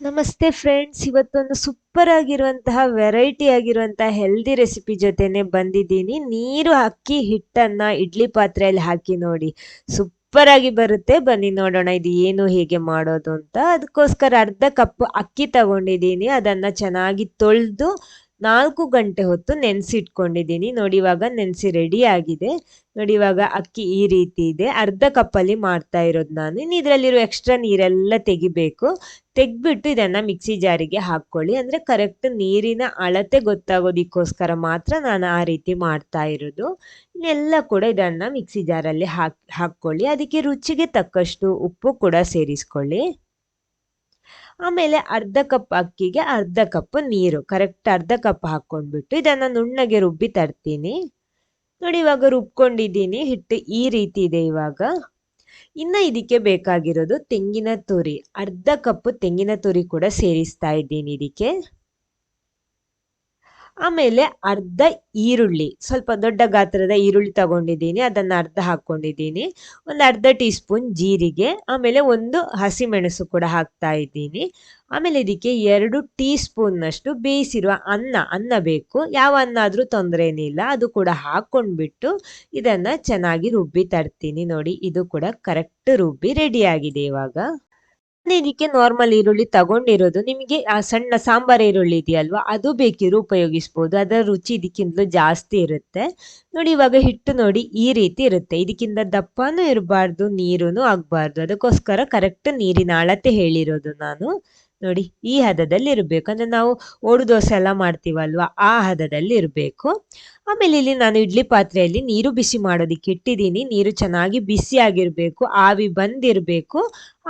ನಮಸ್ತೆ ಫ್ರೆಂಡ್ಸ್ ಇವತ್ತೊಂದು ಸೂಪರ್ ಆಗಿರುವಂತಹ ವೆರೈಟಿ ಆಗಿರುವಂತಹ ಹೆಲ್ದಿ ರೆಸಿಪಿ ಜೊತೆನೆ ಬಂದಿದ್ದೀನಿ. ನೀರು ಅಕ್ಕಿ ಹಿಟ್ಟನ್ನ ಇಡ್ಲಿ ಪಾತ್ರೆಯಲ್ಲಿ ಹಾಕಿ ನೋಡಿ. ಸೂಪರ್ ಆಗಿ ಬರುತ್ತೆ. ಬನ್ನಿ ನೋಡೋಣ ಇದು ಏನು ಹೇಗೆ ಮಾಡೋದು ಅಂತ. ಅದಕ್ಕೋಸ್ಕರ ಅರ್ಧ ಕಪ್ ಅಕ್ಕಿ ತಗೊಂಡಿದ್ದೀನಿ. ಅದನ್ನ ಚೆನ್ನಾಗಿ ತೊಳೆದು ನಾಲ್ಕು ಗಂಟೆ ಹೊತ್ತು ನೆನೆಸಿಟ್ಕೊಂಡಿದ್ದೀನಿ. ನೋಡಿ, ಇವಾಗ ನೆನೆಸಿ ರೆಡಿ ಆಗಿದೆ. ನೋಡಿ, ಇವಾಗ ಅಕ್ಕಿ ಈ ರೀತಿ ಇದೆ. ಅರ್ಧ ಕಪ್ಪಲ್ಲಿ ಮಾಡ್ತಾ ಇರೋದು ನಾನು. ಇನ್ನು ಇದರಲ್ಲಿರೋ ಎಕ್ಸ್ಟ್ರಾ ನೀರೆಲ್ಲ ತೆಗಿಬೇಕು. ತೆಗ್ಬಿಟ್ಟು ಇದನ್ನ ಮಿಕ್ಸಿ ಜಾರಿಗೆ ಹಾಕ್ಕೊಳ್ಳಿ. ಅಂದ್ರೆ ಕರೆಕ್ಟ್ ನೀರಿನ ಅಳತೆ ಗೊತ್ತಾಗೋದಕ್ಕೋಸ್ಕರ ಮಾತ್ರ ನಾನು ಆ ರೀತಿ ಮಾಡ್ತಾ ಇರೋದು. ಇನ್ನೆಲ್ಲ ಕೂಡ ಇದನ್ನ ಮಿಕ್ಸಿ ಜಾರಲ್ಲಿ ಹಾಕಿ, ಹಾಕ್ಕೊಳ್ಳಿ. ಅದಕ್ಕೆ ರುಚಿಗೆ ತಕ್ಕಷ್ಟು ಉಪ್ಪು ಕೂಡ ಸೇರಿಸ್ಕೊಳ್ಳಿ. ಆಮೇಲೆ ಅರ್ಧ ಕಪ್ ಅಕ್ಕಿಗೆ ಅರ್ಧ ಕಪ್ ನೀರು ಕರೆಕ್ಟ್ ಅರ್ಧ ಕಪ್ ಹಾಕ್ಕೊಂಡ್ಬಿಟ್ಟು ಇದನ್ನ ನುಣ್ಣಗೆ ರುಬ್ಬಿ ತರ್ತೀನಿ. ನೋಡಿ ಇವಾಗ ರುಬ್ಕೊಂಡಿದ್ದೀನಿ, ಹಿಟ್ಟು ಈ ರೀತಿ ಇದೆ ಇವಾಗ. ಇನ್ನ ಇದಕ್ಕೆ ಬೇಕಾಗಿರೋದು ತೆಂಗಿನ ತುರಿ, ಅರ್ಧ ಕಪ್ ತೆಂಗಿನ ತುರಿ ಕೂಡ ಸೇರಿಸ್ತಾ ಇದ್ದೀನಿ ಇದಕ್ಕೆ. ಆಮೇಲೆ ಅರ್ಧ ಈರುಳ್ಳಿ, ಸ್ವಲ್ಪ ದೊಡ್ಡ ಗಾತ್ರದ ಈರುಳ್ಳಿ ತಗೊಂಡಿದ್ದೀನಿ, ಅದನ್ನು ಅರ್ಧ ಹಾಕ್ಕೊಂಡಿದ್ದೀನಿ. ಒಂದು ಅರ್ಧ ಟೀ ಸ್ಪೂನ್ ಜೀರಿಗೆ, ಆಮೇಲೆ ಒಂದು ಹಸಿಮೆಣಸು ಕೂಡ ಹಾಕ್ತಾ ಇದ್ದೀನಿ. ಆಮೇಲೆ ಇದಕ್ಕೆ ಎರಡು ಟೀ ಸ್ಪೂನ್ನಷ್ಟು ಬೇಯಿಸಿರುವ ಅನ್ನ ಅನ್ನ ಬೇಕು. ಯಾವ ಅನ್ನ ಆದರೂ ತೊಂದರೆ ಏನಿಲ್ಲ ಅದು ಕೂಡ ಹಾಕ್ಕೊಂಡ್ಬಿಟ್ಟು ಇದನ್ನು ಚೆನ್ನಾಗಿ ರುಬ್ಬಿ ತರ್ತೀನಿ ನೋಡಿ, ಇದು ಕೂಡ ಕರೆಕ್ಟ್ ರುಬ್ಬಿ ರೆಡಿ ಆಗಿದೆ ಇವಾಗ. ಇದಕ್ಕೆ ನಾರ್ಮಲ್ ಈರುಳ್ಳಿ ತಗೊಂಡಿರೋದು. ನಿಮಗೆ ಆ ಸಣ್ಣ ಸಾಂಬಾರ್ ಈರುಳ್ಳಿ ಇದೆಯಲ್ವಾ, ಅದು ಬೇಕಿದ್ರು ಉಪಯೋಗಿಸ್ಬೋದು. ಅದರ ರುಚಿ ಇದಕ್ಕಿಂತಲೂ ಜಾಸ್ತಿ ಇರುತ್ತೆ. ನೋಡಿ, ಇವಾಗ ಹಿಟ್ಟು ನೋಡಿ, ಈ ರೀತಿ ಇರುತ್ತೆ. ಇದಕ್ಕಿಂತ ದಪ್ಪನೂ ಇರಬಾರ್ದು ನೀರೂ ಆಗಬಾರ್ದು. ಅದಕ್ಕೋಸ್ಕರ ಕರೆಕ್ಟ್ ನೀರಿನ ಅಳತೆ ಹೇಳಿರೋದು ನಾನು. ನೋಡಿ, ಈ ಹದದಲ್ಲಿ ಇರಬೇಕು ಅಂದ್ರೆ ನಾವು ಓಡು ದೋಸೆ ಎಲ್ಲ ಮಾಡ್ತೀವಲ್ವ, ಆ ಹದದಲ್ಲಿ ಇರಬೇಕು ಆಮೇಲೆ ಇಲ್ಲಿ ನಾನು ಇಡ್ಲಿ ಪಾತ್ರೆಯಲ್ಲಿ ನೀರು ಬಿಸಿ ಮಾಡೋದಕ್ಕೆ ಇಟ್ಟಿದ್ದೀನಿ. ನೀರು ಚೆನ್ನಾಗಿ ಬಿಸಿಯಾಗಿರಬೇಕು ಆವಿ ಬಂದಿರಬೇಕು.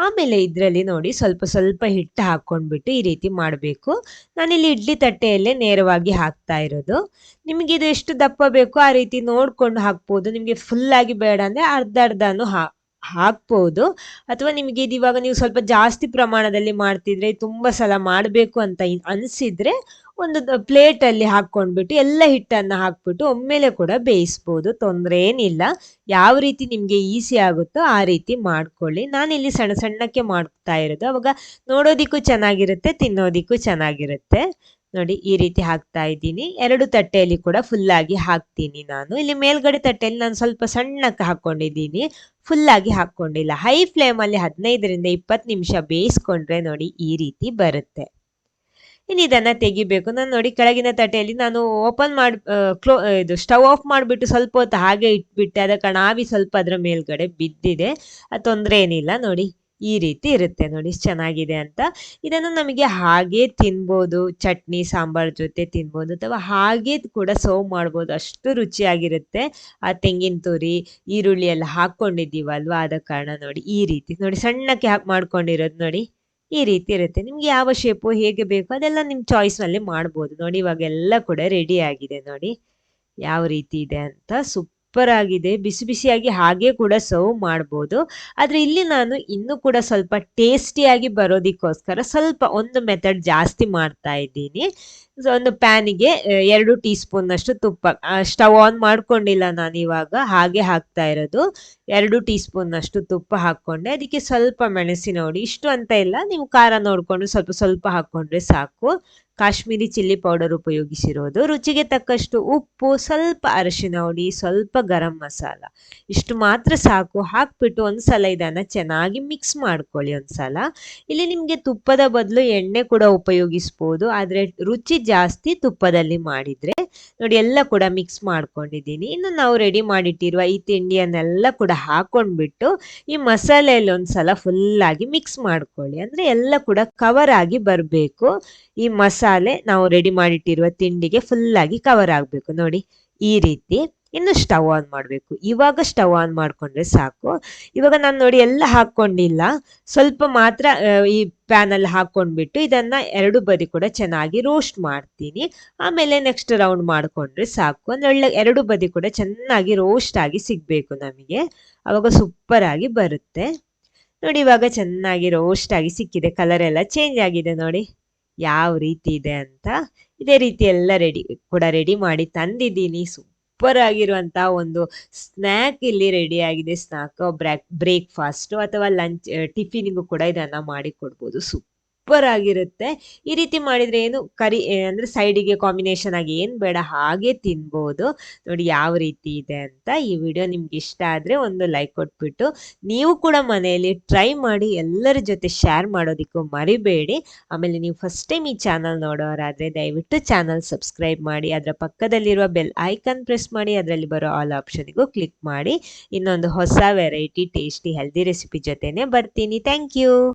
ಆಮೇಲೆ ಇದರಲ್ಲಿ ನೋಡಿ ಸ್ವಲ್ಪ ಸ್ವಲ್ಪ ಹಿಟ್ಟು ಹಾಕ್ಕೊಂಡ್ಬಿಟ್ಟು ಈ ರೀತಿ ಮಾಡಬೇಕು. ನಾನಿಲ್ಲಿ ಇಡ್ಲಿ ತಟ್ಟೆಯಲ್ಲೇ ನೇರವಾಗಿ ಹಾಕ್ತಾ ಇರೋದು. ನಿಮಗೆ ಇದು ಎಷ್ಟು ದಪ್ಪ ಬೇಕೋ ಆ ರೀತಿ ನೋಡ್ಕೊಂಡು ಹಾಕ್ಬೋದು. ನಿಮಗೆ ಫುಲ್ ಆಗಿ ಬೇಡ ಅಂದರೆ ಅರ್ಧ ಅರ್ಧನೂ ಹಾ ಹಾಕ್ಬೋದು. ಅಥವಾ ನಿಮಗೆ ಇದು ಇವಾಗ ನೀವು ಸ್ವಲ್ಪ ಜಾಸ್ತಿ ಪ್ರಮಾಣದಲ್ಲಿ ಮಾಡ್ತಿದ್ರೆ ತುಂಬ ಸಲ ಮಾಡಬೇಕು ಅಂತ ಅನ್ಸಿದ್ರೆ ಒಂದು ಪ್ಲೇಟಲ್ಲಿ ಹಾಕ್ಕೊಂಡ್ಬಿಟ್ಟು ಎಲ್ಲ ಹಿಟ್ಟನ್ನು ಹಾಕ್ಬಿಟ್ಟು ಒಮ್ಮೆಲೆ ಕೂಡ ಬೇಯಿಸ್ಬೋದು. ತೊಂದರೆ ಏನಿಲ್ಲ ಯಾವ ರೀತಿ ನಿಮಗೆ ಈಸಿ ಆಗುತ್ತೋ ಆ ರೀತಿ ಮಾಡ್ಕೊಳ್ಳಿ. ನಾನಿಲ್ಲಿ ಸಣ್ಣ ಸಣ್ಣಕ್ಕೆ ಮಾಡ್ತಾ ಇರೋದು. ಅವಾಗ ನೋಡೋದಿಕ್ಕೂ ಚೆನ್ನಾಗಿರುತ್ತೆ, ತಿನ್ನೋದಿಕ್ಕೂ ಚೆನ್ನಾಗಿರುತ್ತೆ. ನೋಡಿ, ಈ ರೀತಿ ಹಾಕ್ತಾ ಇದ್ದೀನಿ. ಎರಡು ತಟ್ಟೆಯಲ್ಲಿ ಕೂಡ ಫುಲ್ಲಾಗಿ ಹಾಕ್ತೀನಿ ನಾನು. ಇಲ್ಲಿ ಮೇಲ್ಗಡೆ ತಟ್ಟೆಯಲ್ಲಿ ನಾನು ಸ್ವಲ್ಪ ಸಣ್ಣಕ್ಕೆ ಹಾಕೊಂಡಿದ್ದೀನಿ ಫುಲ್ ಆಗಿ ಹಾಕೊಂಡಿಲ್ಲ ಹೈ ಫ್ಲೇಮಲ್ಲಿ ಹದಿನೈದರಿಂದ ಇಪ್ಪತ್ತು ನಿಮಿಷ ಬೇಯಿಸ್ಕೊಂಡ್ರೆ ನೋಡಿ ಈ ರೀತಿ ಬರುತ್ತೆ. ಇನ್ನು ಇದನ್ನ ತೆಗಿಬೇಕು. ನಾನು ನೋಡಿ ಕೆಳಗಿನ ತಟ್ಟೆಯಲ್ಲಿ ನಾನು ಓಪನ್ ಮಾಡಿ ಕ್ಲೋ ಇದು ಸ್ಟವ್ ಆಫ್ ಮಾಡಿಬಿಟ್ಟು ಸ್ವಲ್ಪ ಹೊತ್ತು ಹಾಗೆ ಇಟ್ಬಿಟ್ಟೆ. ಅದಕ್ಕೆ ಕಾರಣ ಆವಿ ಸ್ವಲ್ಪ ಅದರ ಮೇಲ್ಗಡೆ ಬಿದ್ದಿದೆ. ತೊಂದರೆ ಏನಿಲ್ಲ. ನೋಡಿ ಈ ರೀತಿ ಇರುತ್ತೆ ನೋಡಿ, ಚೆನ್ನಾಗಿದೆ ಅಂತ. ಇದನ್ನು ನಮಗೆ ಹಾಗೆ ತಿನ್ಬೋದು, ಚಟ್ನಿ, ಸಾಂಬಾರ್ ಜೊತೆ ತಿನ್ಬೋದು ಅಥವಾ ಹಾಗೆ ಕೂಡ ಸರ್ವ್ ಮಾಡ್ಬೋದು. ಅಷ್ಟು ರುಚಿಯಾಗಿರುತ್ತೆ. ಆ ತೆಂಗಿನ ತುರಿ, ಈರುಳ್ಳಿ ಎಲ್ಲ ಹಾಕ್ಕೊಂಡಿದ್ದೀವಲ್ವಾ? ಆದ ಕಾರಣ ನೋಡಿ, ಈ ರೀತಿ ನೋಡಿ, ಸಣ್ಣಕ್ಕೆ ಹಾಕಿ ಮಾಡ್ಕೊಂಡಿರೋದು ನೋಡಿ, ಈ ರೀತಿ ಇರುತ್ತೆ. ನಿಮ್ಗೆ ಯಾವ ಶೇಪು ಹೇಗೆ ಬೇಕು ಅದೆಲ್ಲ ನಿಮ್ಮ ಚಾಯ್ಸ್ನಲ್ಲಿ ಮಾಡ್ಬೋದು. ನೋಡಿ, ಇವಾಗೆಲ್ಲ ಕೂಡ ರೆಡಿ ಆಗಿದೆ ನೋಡಿ, ಯಾವ ರೀತಿ ಇದೆ ಅಂತ ಸೂಪರ್ ಆಗಿದೆ ಬಿಸಿ ಬಿಸಿಯಾಗಿ ಹಾಗೆ ಕೂಡ ಸರ್ವ್ ಮಾಡ್ಬೋದು. ಆದರೆ ಇಲ್ಲಿ ನಾನು ಇನ್ನೂ ಕೂಡ ಸ್ವಲ್ಪ ಟೇಸ್ಟಿಯಾಗಿ ಬರೋದಕ್ಕೋಸ್ಕರ ಸ್ವಲ್ಪ ಒಂದು ಮೆಥಡ್ ಜಾಸ್ತಿ ಮಾಡ್ತಾ ಇದ್ದೀನಿ. ಒಂದು ಪ್ಯಾನಿಗೆ ಎರಡು ಟೀ ಸ್ಪೂನ್ನಷ್ಟು ತುಪ್ಪ ಸ್ಟವ್ ಆನ್ ಮಾಡ್ಕೊಂಡಿಲ್ಲ ನಾನು ಇವಾಗ, ಹಾಗೆ ಹಾಕ್ತಾ ಇರೋದು. ಎರಡು ಟೀ ಸ್ಪೂನ್ನಷ್ಟು ತುಪ್ಪ ಹಾಕ್ಕೊಂಡೆ. ಅದಕ್ಕೆ ಸ್ವಲ್ಪ ಮೆಣಸಿನ ಹುಡಿ ಇಷ್ಟು ಅಂತ ಇಲ್ಲ, ನೀವು ಖಾರ ನೋಡಿಕೊಂಡು ಸ್ವಲ್ಪ ಸ್ವಲ್ಪ ಹಾಕ್ಕೊಂಡ್ರೆ ಸಾಕು. ಕಾಶ್ಮೀರಿ ಚಿಲ್ಲಿ ಪೌಡರ್ ಉಪಯೋಗಿಸಿರೋದು. ರುಚಿಗೆ ತಕ್ಕಷ್ಟು ಉಪ್ಪು, ಸ್ವಲ್ಪ ಅರಶಿನ ಹುಡಿ ಸ್ವಲ್ಪ ಗರಂ ಮಸಾಲ. ಇಷ್ಟು ಮಾತ್ರ ಸಾಕು. ಹಾಕ್ಬಿಟ್ಟು ಒಂದ್ಸಲ ಇದನ್ನು ಚೆನ್ನಾಗಿ ಮಿಕ್ಸ್ ಮಾಡ್ಕೊಳ್ಳಿ ಒಂದ್ಸಲ. ಇಲ್ಲಿ ನಿಮಗೆ ತುಪ್ಪದ ಬದಲು ಎಣ್ಣೆ ಕೂಡ ಉಪಯೋಗಿಸ್ಬೋದು. ಆದರೆ ರುಚಿ ಜಾಸ್ತಿ ತುಪ್ಪದಲ್ಲಿ ಮಾಡಿದರೆ ನೋಡಿ ಎಲ್ಲ ಕೂಡ ಮಿಕ್ಸ್ ಮಾಡ್ಕೊಂಡಿದ್ದೀನಿ. ಇನ್ನು ನಾವು ರೆಡಿ ಮಾಡಿಟ್ಟಿರುವ ಈ ತಿಂಡಿಯನ್ನೆಲ್ಲ ಕೂಡ ಹಾಕೊಂಡ್ಬಿಟ್ಟು ಈ ಮಸಾಲೆಯಲ್ಲಿ ಒಂದ್ಸಲ ಫುಲ್ಲಾಗಿ ಮಿಕ್ಸ್ ಮಾಡ್ಕೊಳ್ಳಿ. ಅಂದರೆ ಎಲ್ಲ ಕೂಡ ಕವರ್ ಆಗಿ ಬರಬೇಕು. ಈ ಮಸಾಲೆ ನಾವು ರೆಡಿ ಮಾಡಿಟ್ಟಿರುವ ತಿಂಡಿಗೆ ಫುಲ್ಲಾಗಿ ಕವರ್ ಆಗಬೇಕು. ನೋಡಿ ಈ ರೀತಿ. ಇನ್ನು ಸ್ಟವ್ ಆನ್ ಮಾಡಬೇಕು. ಇವಾಗ ಸ್ಟವ್ ಆನ್ ಮಾಡಿಕೊಂಡ್ರೆ ಸಾಕು. ಇವಾಗ ನಾನು ನೋಡಿ ಎಲ್ಲ ಹಾಕ್ಕೊಂಡಿಲ್ಲ. ಸ್ವಲ್ಪ ಮಾತ್ರ ಈ ಪ್ಯಾನಲ್ಲಿ ಹಾಕ್ಕೊಂಡ್ಬಿಟ್ಟು ಇದನ್ನು ಎರಡು ಬದಿ ಕೂಡ ಚೆನ್ನಾಗಿ ರೋಸ್ಟ್ ಮಾಡ್ತೀನಿ. ಆಮೇಲೆ ನೆಕ್ಸ್ಟ್ ರೌಂಡ್ ಮಾಡಿಕೊಂಡ್ರೆ ಸಾಕು. ಅಂದರೆ ಒಳ್ಳೆ ಎರಡು ಬದಿ ಕೂಡ ಚೆನ್ನಾಗಿ ರೋಸ್ಟ್ ಆಗಿ ಸಿಗಬೇಕು ನಮಗೆ. ಸೂಪರ್ ಆಗಿ ಬರುತ್ತೆ. ನೋಡಿ ಇವಾಗ ಚೆನ್ನಾಗಿ ರೋಸ್ಟ್ ಆಗಿ ಸಿಕ್ಕಿದೆ. ಕಲರ್ ಎಲ್ಲ ಚೇಂಜ್ ಆಗಿದೆ ನೋಡಿ. ಯಾವ ರೀತಿ ಇದೆ ಅಂತ. ಇದೇ ರೀತಿ ಎಲ್ಲ ರೆಡಿ ಕೂಡ ರೆಡಿ ಮಾಡಿ ತಂದಿದ್ದೀನಿ. ಸೂಪರ್ ಆಗಿರುವಂತಹ ಒಂದು ಸ್ನ್ಯಾಕ್ ಇಲ್ಲಿ ರೆಡಿ ಆಗಿದೆ. ಸ್ನಾಕ್ ಬ್ರೇಕ್ ಬ್ರೇಕ್ಫಾಸ್ಟ್ ಅಥವಾ ಲಂಚ್, ಟಿಫಿನಿಗೂ ಕೂಡ ಇದನ್ನ ಮಾಡಿ ಕೊಡ್ಬೋದು. ಸೂಪರ್ ಸೂಪರ್ ಆಗಿರುತ್ತೆ. ಈ ರೀತಿ ಮಾಡಿದ್ರೆ ಏನು? ಕರಿ ಅಂದ್ರೆ ಸೈಡಿಗೆ ಕಾಂಬಿನೇಷನ್ ಆಗಿ ಏನು ಬೇಡ, ಹಾಗೆ ತಿನ್ಬೋದು. ನೋಡಿ ಯಾವ ರೀತಿ ಇದೆ ಅಂತ ಈ ವಿಡಿಯೋ ನಿಮ್ಗೆ ಇಷ್ಟ ಆದ್ರೆ ಒಂದು ಲೈಕ್ ಕೊಟ್ಬಿಟ್ಟು, ನೀವು ಕೂಡ ಮನೆಯಲ್ಲಿ ಟ್ರೈ ಮಾಡಿ ಎಲ್ಲರ ಜೊತೆ ಶೇರ್ ಮಾಡೋದಕ್ಕೂ ಮರಿಬೇಡಿ. ಆಮೇಲೆ ನೀವು ಫಸ್ಟ್ ಟೈಮ್ ಈ ಚಾನಲ್ ನೋಡೋರಾದ್ರೆ ದಯವಿಟ್ಟು ಚಾನಲ್ ಸಬ್ಸ್ಕ್ರೈಬ್ ಮಾಡಿ, ಅದರ ಪಕ್ಕದಲ್ಲಿರುವ ಬೆಲ್ ಐಕನ್ ಪ್ರೆಸ್ ಮಾಡಿ, ಅದರಲ್ಲಿ ಬರೋ ಆಲ್ ಆಪ್ಷನಿಗೂ ಕ್ಲಿಕ್ ಮಾಡಿ. ಇನ್ನೊಂದು ಹೊಸ ವೆರೈಟಿ ಟೇಸ್ಟಿ ಹೆಲ್ದಿ ರೆಸಿಪಿ ಜೊತೆನೆ ಬರ್ತೀನಿ. Thank you